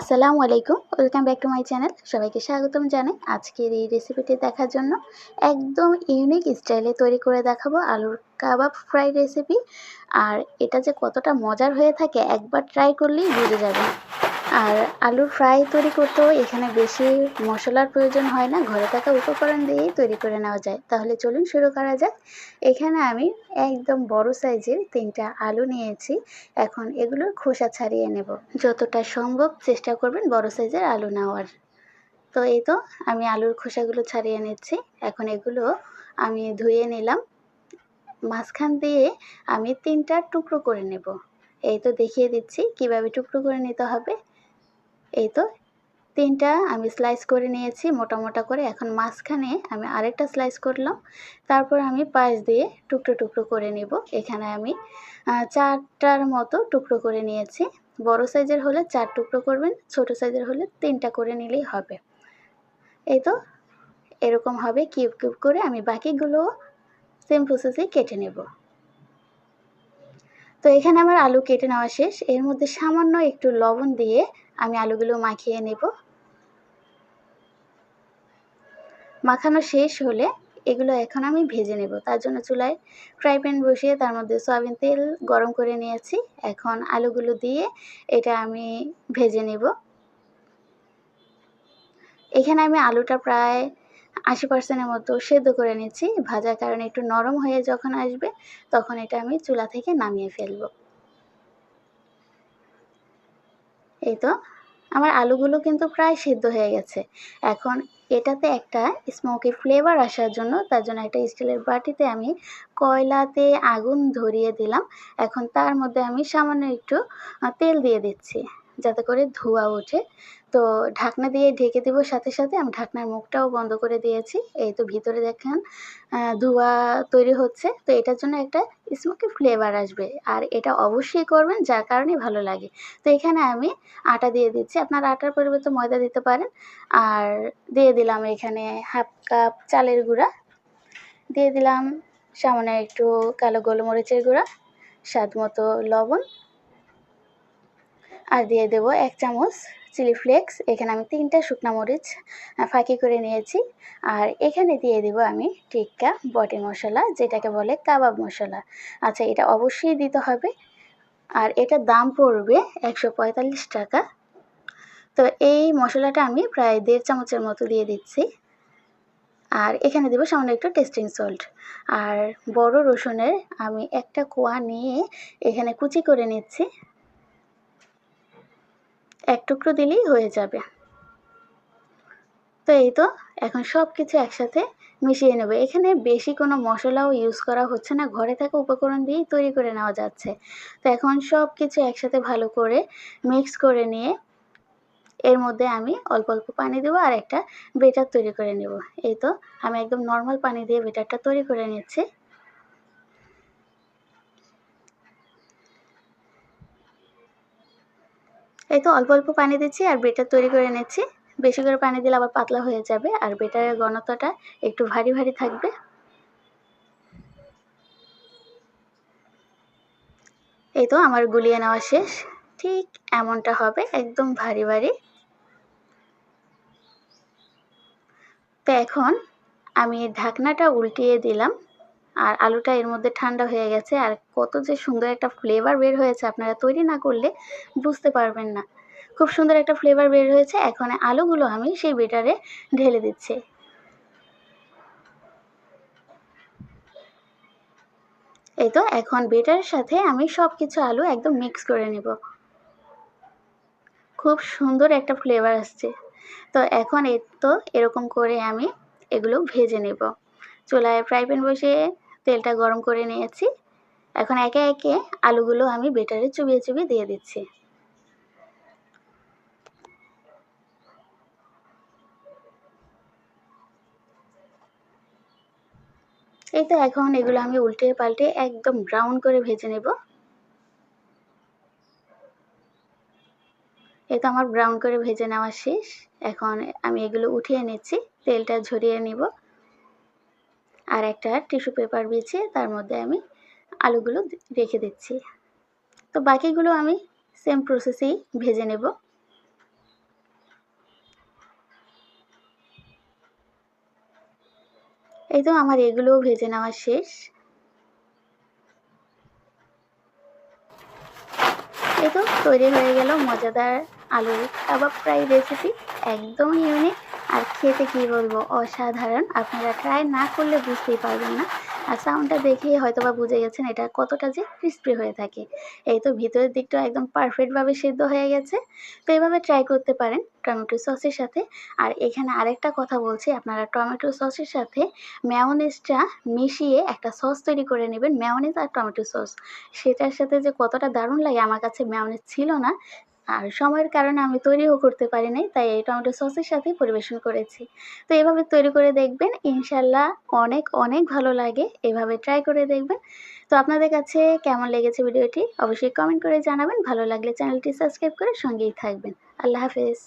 আসসালামু আলাইকুম, welcome back to my channel. সবাইকে স্বাগতম জানাই আজকের এই রেসিপিটি দেখার জন্য। একদম ইউনিক স্টাইলে তৈরি করে দেখাবো আলুর কাবাব ফ্রাই রেসিপি আর এটা যে কতটা মজার হয়ে থাকে, একবার ট্রাই করলেই বুঝে যাবে। আর আলুর ফ্রাই তৈরি করতেও এখানে বেশি মশলার প্রয়োজন হয় না। ঘরে থাকা উপকরণ দিয়েই তৈরি করে নেওয়া যায়। তাহলে চলুন শুরু করা যাক। এখানে আমি একদম বড় সাইজের তিনটা আলু নিয়েছি। এখন এগুলোর খোসা ছাড়িয়ে নেব। যতটা সম্ভব চেষ্টা করবেন বড় সাইজের আলু নেওয়ার। তো এই তো, আমি আলুর খোসাগুলো ছাড়িয়ে নিচ্ছি। এখন এগুলো আমি ধুয়ে নিলাম। মাঝখান দিয়ে আমি তিনটা টুকরো করে নেব। এই তো দেখিয়ে দিচ্ছি কীভাবে টুকরো করে নিতে হবে। এই তো, তিনটা আমি স্লাইস করে নিয়েছি মোটা মোটা করে। এখন মাঝখানে আমি আরেকটা স্লাইস করলাম। তারপর আমি পাশ দিয়ে টুকরো টুকরো করে নেব। এখানে আমি চারটার মতো টুকরো করে নিয়েছি। বড় সাইজের হলে চার টুকরো করবেন, ছোট সাইজের হলে তিনটা করে নিলেই হবে। এই তো, এরকম হবে কিউব কিউব করে আমি বাকিগুলো সেম প্রসেসেই কেটে নেব। তো এখানে আমার আলু কেটে নেওয়া শেষ। এর মধ্যে সামান্য একটু লবণ দিয়ে আমি আলুগুলো মাখিয়ে নেব। মাখানো শেষ হলে এগুলো এখন আমি ভেজে নেব। তার জন্য চুলায় ফ্রাই প্যান বসিয়ে তার মধ্যে সয়াবিন তেল গরম করে নিয়েছি। এখন আলুগুলো দিয়ে এটা আমি ভেজে নেব। এখানে আমি আলুটা প্রায় আশি পার্সেন্টের মতো সেদ্ধ করে নিচ্ছি। ভাজার কারণে একটু নরম হয়ে যখন আসবে, তখন এটা আমি চুলা থেকে নামিয়ে ফেলব। এই তো, আমার আলুগুলো কিন্তু প্রায় সেদ্ধ হয়ে গেছে। এখন এটাতে একটা স্মোকি ফ্লেভার আসার জন্য তার জন্য একটা স্টিলের বাটিতে আমি কয়লাতে আগুন ধরিয়ে দিলাম। এখন তার মধ্যে আমি সামান্য একটু তেল দিয়ে দিচ্ছি। যাতে করে ধোঁয়া ওঠে। তো ঢাকনা দিয়ে ঢেকে দেবো সাথে সাথে। আমি ঢাকনার মুখটাও বন্ধ করে দিয়েছি। এই তো ভিতরে দেখেন ধোঁয়া তৈরি হচ্ছে। তো এটার জন্য একটা স্মোকি ফ্লেভার আসবে। আর এটা অবশ্যই করবেন, যার কারণে ভালো লাগে। তো এখানে আমি আটা দিয়ে দিচ্ছি। আপনারা আটার পরিবর্তে ময়দা দিতে পারেন। আর দিয়ে দিলাম এখানে হাফ কাপ চালের গুঁড়া। দিয়ে দিলাম সামান্য একটু কালো গোলমরিচের গুঁড়া, স্বাদ মতো লবণ। আর দিয়ে দেবো এক চামচ চিলি ফ্লেক্স। এখানে আমি তিনটা শুকনো মরিচ ফাঁকি করে নিয়েছি। আর এখানে দিয়ে দেবো আমি টিক্কা বটি মশলা, যেটাকে বলে কাবাব মশলা। আচ্ছা এটা অবশ্যই দিতে হবে। আর এটার দাম পড়বে একশো পঁয়তাল্লিশ টাকা। তো এই মশলাটা আমি প্রায় দেড় চামচের মতো দিয়ে দিচ্ছি। আর এখানে দেবো সামান্য একটু টেস্টিং সল্ট। আর বড় রসুনের আমি একটা কোয়া নিয়ে এখানে কুচি করে নিচ্ছি। এক টুকরো দিলেই হয়ে যাবে। তো এই তো, এখন সব কিছু একসাথে মিশিয়ে নেবে। এখানে বেশি কোনো মশলাও ইউজ করা হচ্ছে না। ঘরে থাকা উপকরণ দিয়েই তৈরি করে নেওয়া যাচ্ছে। তো এখন সব কিছু একসাথে ভালো করে মিক্স করে নিয়ে এর মধ্যে আমি অল্প অল্প পানি দেবো আর একটা বেটার তৈরি করে নেব। এই তো, আমি একদম নর্মাল পানি দিয়ে বেটারটা তৈরি করে নিচ্ছি। এই তো অল্প অল্প পানি দিচ্ছি আর বেটার তৈরি করে নিচ্ছি। বেশি করে পানি দিলে আবার পাতলা হয়ে যাবে আর বেটারের ঘনত্বটা একটু ভারী ভারী থাকবে। এই তো আমার গুলিয়ে নেওয়া শেষ। ঠিক এমনটা হবে, একদম ভারী ভারী। তো এখন আমি ঢাকনাটা উল্টিয়ে দিলাম। আর আলুটা এর মধ্যে ঠান্ডা হয়ে গেছে। আর কত যে সুন্দর একটা ফ্লেভার বের হয়েছে আপনারা তৈরি না করলে বুঝতে পারবেন না। খুব সুন্দর একটা ফ্লেভার বের হয়েছে। এখন আলুগুলো আমি সেই বেটারে ঢেলে দিচ্ছি। এই তো, এখন বেটারের সাথে আমি সব কিছু আলু একদম মিক্স করে নেব। খুব সুন্দর একটা ফ্লেভার আসছে। তো এখন এই তো এরকম করে আমি এগুলো ভেজে নেব। চুলায় ফ্রাই প্যান বসিয়ে তেলটা গরম করে নিয়েছি। এখন একে একে আলুগুলো আমি বেটারে চুবিয়ে চুবিয়ে দিয়ে দিচ্ছি। এই তো এখন এগুলো আমি উল্টে পাল্টে একদম ব্রাউন করে ভেজে নেব। এই তো আমার ব্রাউন করে ভেজে নেওয়া শেষ। এখন আমি এগুলো উঠিয়ে নিচ্ছি, তেলটা ঝরিয়ে নিব। আর একটা টিস্যু পেপার বেছে তার মধ্যে আমি আলুগুলো রেখে দিচ্ছি। তো বাকিগুলো আমি সেম প্রসেসেই ভেজে নেব। এই তো আমার এগুলোও ভেজে নেওয়া শেষ। এই তো তৈরি হয়ে গেল মজাদার আলুর কাবাব ফ্রাই রেসিপি একদম ইউনিক আর খেতে কি বলব? অসাধারণ। আপনারা ট্রাই না করলে বুঝতেই পারবেন না। আর সাউন্ডটা দেখেই হয়তো বা বুঝে গেছেন এটা কতটা যে ক্রিস্পি হয়ে থাকে। এই তো ভিতরের দিকটা একদম পারফেক্টভাবে সেদ্ধ হয়ে গেছে। তো এইভাবে ট্রাই করতে পারেন টমেটো সসের সাথে। আর এখানে আরেকটা কথা বলছি, আপনারা টমেটো সসের সাথে ম্যাওনেজটা মিশিয়ে একটা সস তৈরি করে নেবেন ম্যাওনেজ আর টমেটো সস সেটার সাথে যে কতটা দারুণ লাগে, আমার কাছে ম্যাওনেজ ছিল না। আর সময়ের কারণে আমি তৈরিও করতে পারি নাই, তাই এই টমেটো সসের সাথে পরিবেশন করেছি। তো এভাবে তৈরি করে দেখবেন, ইনশাল্লাহ অনেক অনেক ভালো লাগে। এভাবে ট্রাই করে দেখবেন। তো আপনাদের কাছে কেমন লেগেছে ভিডিওটি? অবশ্যই কমেন্ট করে জানাবেন। ভালো লাগলে চ্যানেলটি সাবস্ক্রাইব করে সঙ্গেই থাকবেন। আল্লাহ হাফেজ।